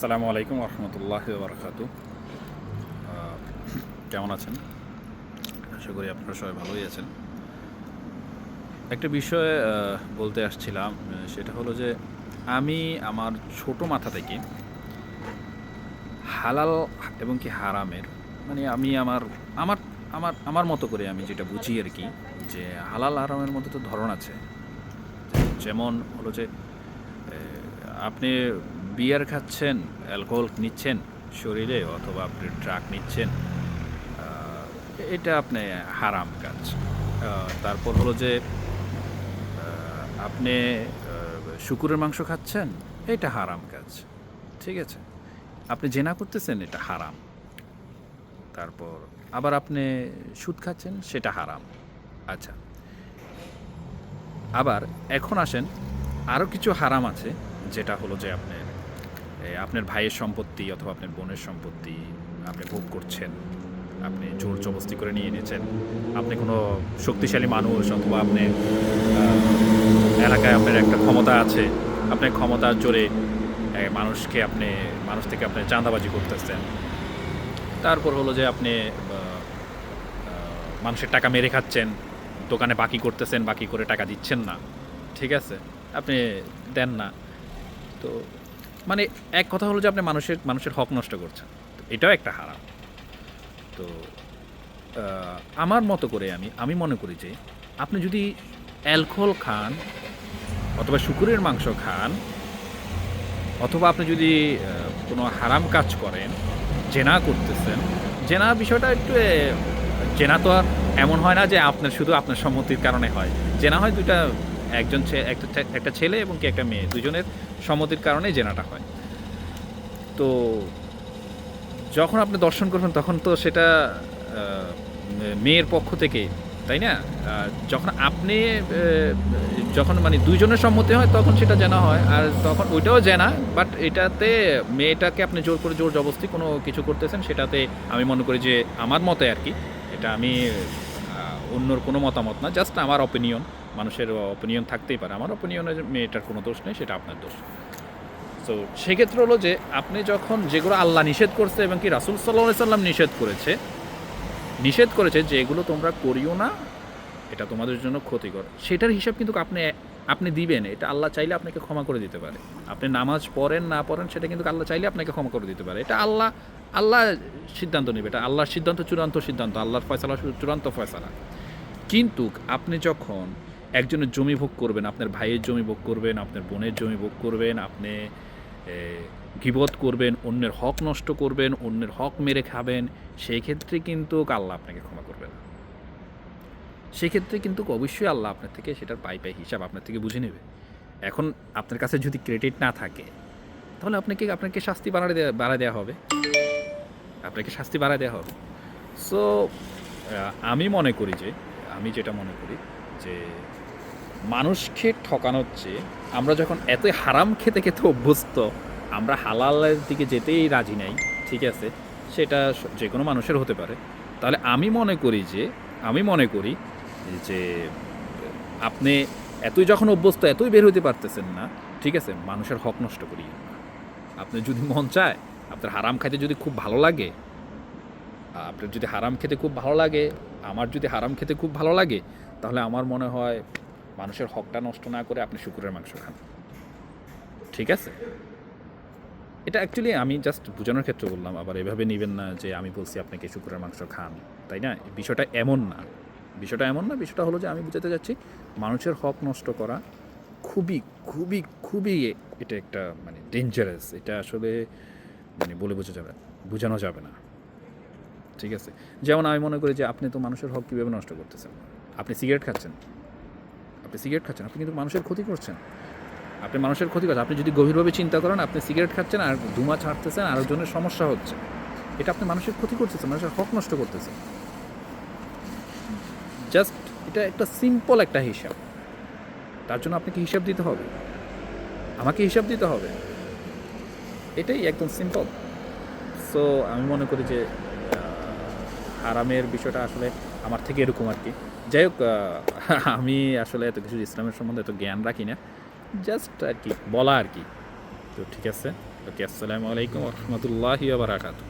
আসসালামু আলাইকুম রহমতুল্লাহ বারকাতু কেমন আছেন? আশা করি আপনারা সবাই ভালোই আছেন। একটা বিষয়ে বলতে আসছিলাম সেটা হলো যে আমি আমার ছোট মাথা থেকে হালাল এবং কি হারামের মানে আমি আমার আমার আমার আমার মতো করে আমি যেটা বুঝি আর কি, যে হালাল হারামের মধ্যে তো ধরন আছে। যেমন হলো যে আপনি বিয়ার খাচ্ছেন অ্যালকোহল নিচ্ছেন শরীরে অথবা আপনি ড্রাগ নিচ্ছেন এটা আপনি হারাম কাজ। তারপর হলো যে আপনি শুকুরের মাংস খাচ্ছেন এটা হারাম কাজ। ঠিক আছে? আপনি জেনা করতেছেন এটা হারাম। তারপর আবার আপনি সুদ খাচ্ছেন সেটা হারাম। আচ্ছা। আবার এখন আসেন আরও কিছু হারাম আছে যেটা হলো যে আপনার এ, আপনার ভাইয়ের সম্পত্তি অথবা আপনার বোনের সম্পত্তি আপনি ভোগ করছেন, আপনি জোর জবস্তি করে নিয়ে নিয়েছেন, আপনি কোনো শক্তিশালী মানুষ অথবা আপনি এলাকায় আপনার একটা ক্ষমতা আছে, আপনার ক্ষমতার জোরে মানুষকে আপনি, মানুষ থেকে আপনি চাঁদাবাজি করতেছেন, তারপর হলো যে আপনি মানুষের টাকা মেরে খাচ্ছেন, দোকানে বাকি করতেছেন, বাকি করে টাকা দিচ্ছেন না, ঠিক আছে, আপনি দেন না, তো মানে এক কথা হলো যে আপনি মানুষের মানুষের হক নষ্ট করছেন। এটাও একটা হারাম। তো আমার মতো করে আমি আমি মনে করি যে আপনি যদি অ্যালকোহল খান অথবা শুকুরের মাংস খান অথবা আপনি যদি কোনো হারাম কাজ করেন, জেনা করতেছেন, জেনা বিষয়টা একটু জেনা তো আর এমন হয় না যে আপনার শুধু আপনার সম্মতির কারণে হয়। জেনা হয় দুইটা একজন একটা ছেলে এবং কি একটা মেয়ে। দুজনের সম্মতির কারণে জেনাটা হয়। তো যখন আপনি দর্শন করবেন, তখন তো সেটা মেয়ের পক্ষ থেকে, তাই না? যখন আপনি যখন মানে দুইজনের সম্মতি হয়, তখন সেটা জানা হয়। আর তখন ওইটাও জানা, বাট এটাতে মেয়েটাকে আপনি জোর করে জোর জবস্তি কোনো কিছু করতেছেন, সেটাতে আমি মনে করি যে আমার মতে আর কি, এটা আমি অন্যর কোনো মতামত না, জাস্ট আমার অপিনিয়ন মানুষের অপিনিয়ন থাকতেই পারে। আমার অপিনিয়নে মেয়েটার কোনো দোষ নেই, সেটা আপনার দোষ। তো সেক্ষেত্রে হলো যে, আপনি যখন যেগুলো আল্লাহ নিষেধ করছে এবং কি রাসুল সাল্লাহ সাল্লাম নিষেধ করেছে নিষেধ করেছে যে এগুলো তোমরা করিও না, এটা তোমাদের জন্য ক্ষতিকর। সেটার হিসাব কিন্তু আপনি আপনি দিবেন, এটা আল্লাহ চাইলে আপনাকে ক্ষমা করে দিতে পারে। আপনি নামাজ পড়েন, না পড়েন, সেটা কিন্তু আল্লাহ চাইলে আপনাকে ক্ষমা করে দিতে পারে। এটা আল্লাহ আল্লাহ সিদ্ধান্ত নেবে। এটা আল্লাহর সিদ্ধান্ত চূড়ান্ত সিদ্ধান্ত, আল্লাহর ফয়সালা চূড়ান্ত ফয়সালা। কিন্তু আপনি যখন একজনের জমি ভোগ করবেন, আপনার ভাইয়ের জমি ভোগ করবেন, আপনার বোনের জমি ভোগ করবেন, আপনি গিবত করবেন, অন্যের হক নষ্ট করবেন, অন্যের হক মেরে খাবেন সেই ক্ষেত্রে কিন্তু আল্লাহ আপনাকে ক্ষমা করবে না। সেক্ষেত্রে কিন্তু অবশ্যই আল্লাহ আপনার থেকে সেটার পাই পাই হিসাব আপনার থেকে বুঝে নেবে। এখন আপনার কাছে যদি ক্রেডিট না থাকে, তাহলে আপনাকে আপনাকে শাস্তি বাড়ায় দেওয়া বাড়ায় দেওয়া হবে। আপনাকে শাস্তি বাড়ায় দেওয়া হবে। সো আমি মনে করি যে, আমি যেটা মনে করি যে মানুষকে ঠকানোর চেয়ে আমরা যখন এত হারাম খেতে খেতে অভ্যস্ত, আমরা হালালের দিকে যেতেই রাজি নাই, ঠিক আছে? সেটা যে কোনো মানুষের হতে পারে। তাহলে আমি মনে করি যে, আমি মনে করি যে, আপনি এতই যখন অভ্যস্ত, এতই বের হতে পারতেছেন না, ঠিক আছে? মানুষের হক নষ্ট করি আপনি যদি মন চায়, আপনার হারাম খাইতে যদি খুব ভালো লাগে, আপনার যদি হারাম খেতে খুব ভালো লাগে, আমার যদি হারাম খেতে খুব ভালো লাগে, তাহলে আমার মনে হয় মানুষের হকটা নষ্ট না করে আপনি শুকুরের মাংস খান। ঠিক আছে? এটা অ্যাকচুয়ালি আমি জাস্ট বোঝানোর ক্ষেত্রে বললাম, আবার এভাবে নেবেন না যে আমি বলছি আপনাকে শুকুরের মাংস খান, তাই না? বিষয়টা এমন না। বিষয়টা এমন না, বিষয়টা হলো যে আমি বুঝাতে যাচ্ছি মানুষের হক নষ্ট করা খুবই খুবই খুবই এটা একটা মানে ডেঞ্জারাস এটা আসলে মানে বলে বোঝা যাবে বোঝানো যাবে না। ঠিক আছে? যেমন আমি মনে করি যে আপনি তো মানুষের হক কীভাবে নষ্ট করতেছেন? আপনি সিগারেট খাচ্ছেন। আপনি সিগারেট খাচ্ছেন, আপনি কিন্তু মানুষের ক্ষতি করছেন। আপনি মানুষের ক্ষতি করছেন, আপনি যদি গভীরভাবে চিন্তা করেন, আপনি সিগারেট খাচ্ছেন আর ধুমা ছাড়তেছেন আর জনের সমস্যা হচ্ছে। এটা আপনি মানুষের ক্ষতি করতেছেন, মানুষের হক নষ্ট করতেছেন। জাস্ট এটা একটা সিম্পল একটা হিসাব। তার জন্য আপনাকে হিসাব দিতে হবে। আমাকে হিসাব দিতে হবে। এটাই একদম সিম্পল। সো আমি মনে করি যে আরামের বিষয়টা আসলে আমার থেকে এরকম আর কি। যাই হোক আমি আসলে এত কিছু ইসলামের সম্বন্ধে এত জ্ঞান রাখি না। জাস্ট আর কি, বলা আর কি। তো ঠিক আছে। ওকে আসসালামু আলাইকুম রহমতুল্লাহি বারাকাতু